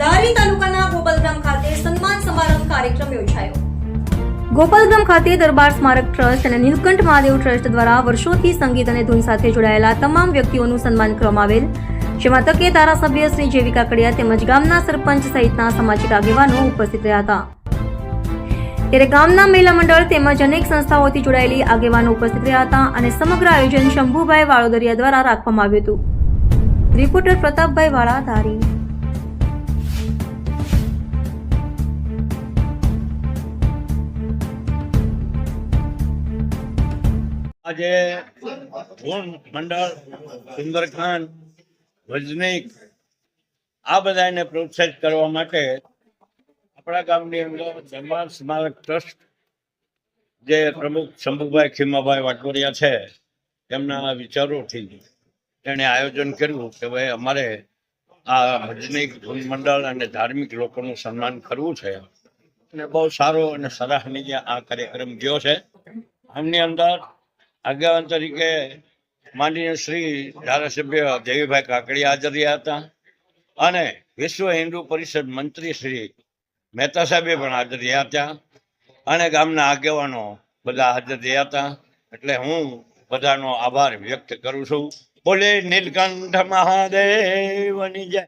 ધારી તાલુકાના ગોપાલગામ ખાતે સન્માન સમારંભ કાર્યક્રમ યોજાયો. ગોપાલગામ ખાતે દરબાર સ્મારક ટ્રસ્ટ અને નીલકંઠ મહાદેવ ટ્રસ્ટ દ્વારા વર્ષોથી સંગીત અને ધૂન સાથે જોડાયેલા તમામ વ્યક્તિઓનું સન્માન કરવામાં આવેલ. જેમાં તકે ધારાસભ્ય શ્રી જેવી કાકડિયા તેમજ ગામના સરપંચ સહિતના સામાજિક આગેવાનો ઉપસ્થિત રહ્યા હતા. ત્યારે ગામના મહિલા મંડળ તેમજ અનેક સંસ્થાઓથી જોડાયેલી આગેવાનો ઉપસ્થિત રહ્યા હતા અને સમગ્ર આયોજન શંભુભાઈ વાળોદરિયા દ્વારા રાખવામાં આવ્યું હતું. રિપોર્ટર પ્રતાપભાઈ વાળા, ધારી. આજે મંડળ સુંદરકાંડ વજનિક, આ બધાને પ્રોત્સાહિત કરવા માટે આપણા ગામની અંદર દરબાર સ્મારક ટ્રસ્ટ જે પ્રમુખ શંભુભાઈ ખીમાભાઈ વાટોરિયા છે, તેમના વિચારોથી તેણે આયોજન કર્યું કે ભાઈ અમારે આ ભજનિક ધૂન મંડળ અને ધાર્મિક લોકોનું સન્માન કરવું છે. અને બહુ સારો અને સરાહનીય આ કાર્યક્રમ ગયો છે. આમની અંદર આગેવાન તરીકે માનનીય શ્રી ધારાસભ્ય દેવીભાઈ કાકડિયા હાજર રહ્યા હતા અને વિશ્વ હિન્દુ પરિષદ મંત્રી શ્રી મહેતા સાહેબે પણ હાજર રહ્યા હતા અને ગામના આગેવાનો બધા હાજર રહ્યા હતા. એટલે હું બધાનો આભાર વ્યક્ત કરું છું. બોલે નીલકંઠ મહાદેવની જય.